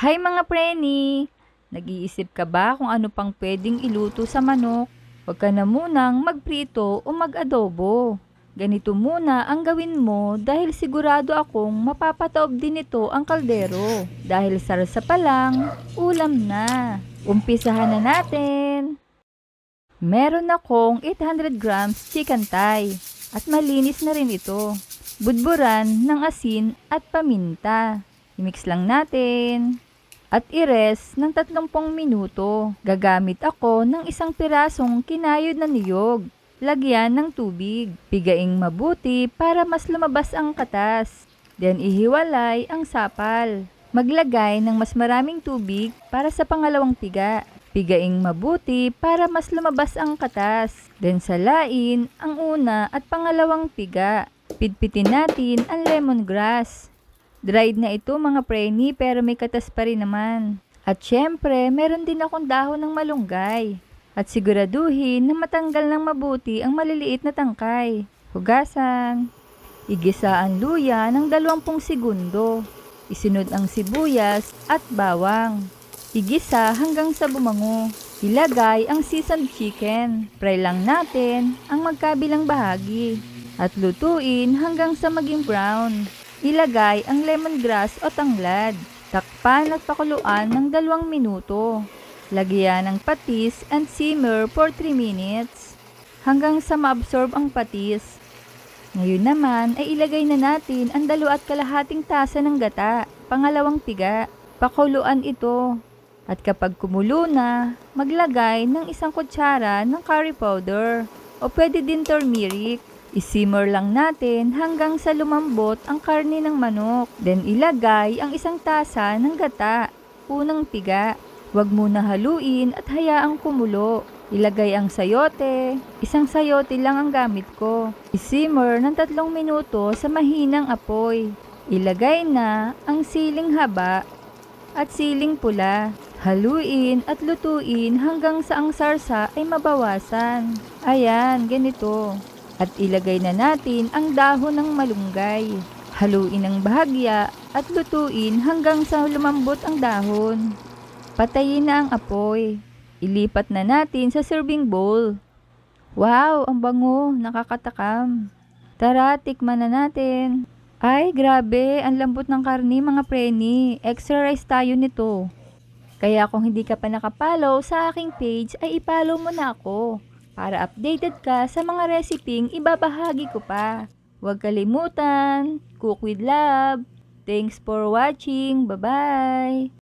Hi mga preni! Nag-iisip ka ba kung ano pang pwedeng iluto sa manok? Huwag ka na munang magprito o mag-adobo. Ganito muna ang gawin mo dahil sigurado akong mapapataob din ito ang kaldero. Dahil sarsa pa lang, ulam na. Umpisahan na natin. Meron akong 800 grams chicken thigh at malinis na rin ito. Budburan ng asin at paminta. I-mix lang natin. At i-rest ng 30 minuto. Gagamit ako ng isang pirasong kinayod na niyog. Lagyan ng tubig. Pigaing mabuti para mas lumabas ang katas. Then ihiwalay ang sapal. Maglagay ng mas maraming tubig para sa pangalawang piga. Pigaing mabuti para mas lumabas ang katas. Then salain ang una at pangalawang piga. Pitpitin natin ang lemongrass. Dried na ito mga preni pero may katas pa rin naman. At syempre, meron din akong dahon ng malunggay. At siguraduhin na matanggal ng mabuti ang maliliit na tangkay. Hugasan. Igisa ang luya ng 20 segundo. Isunod ang sibuyas at bawang. Igisa hanggang sa bumango. Ilagay ang seasoned chicken. Fry lang natin ang magkabilang bahagi. At lutuin hanggang sa maging brown. Ilagay ang lemongrass o tanglad. Takpan at pakuluan ng dalawang minuto. Lagyan ng patis and simmer for 3 minutes hanggang sa maabsorb ang patis. Ngayon naman ay ilagay na natin ang dalawa at kalahating tasa ng gata, pangalawang piga. Pakuluan ito. At kapag kumulo na, maglagay ng isang kutsara ng curry powder o pwede din turmeric. Isimmer lang natin hanggang sa lumambot ang karne ng manok. Then ilagay ang isang tasa ng gata, unang piga. Huwag muna haluin at hayaang kumulo. Ilagay ang sayote. Isang sayote lang ang gamit ko. Isimmer ng tatlong minuto sa mahinang apoy. Ilagay na ang siling haba at siling pula. Haluin at lutuin hanggang sa ang sarsa ay mabawasan. Ayan, ganito. At ilagay na natin ang dahon ng malunggay. Haluin ang bahagya at lutuin hanggang sa lumambot ang dahon. Patayin na ang apoy. Ilipat na natin sa serving bowl. Wow, ang bango, nakakatakam. Tara, tikman na natin. Ay, grabe, ang lambot ng karni mga preni. Extra rice tayo nito. Kaya kung hindi ka pa nakapollow sa aking page, ay ipollow mo na ako para updated ka sa mga reseping ibabahagi ko pa. Huwag kalimutan, cook with love. Thanks for watching. Bye-bye!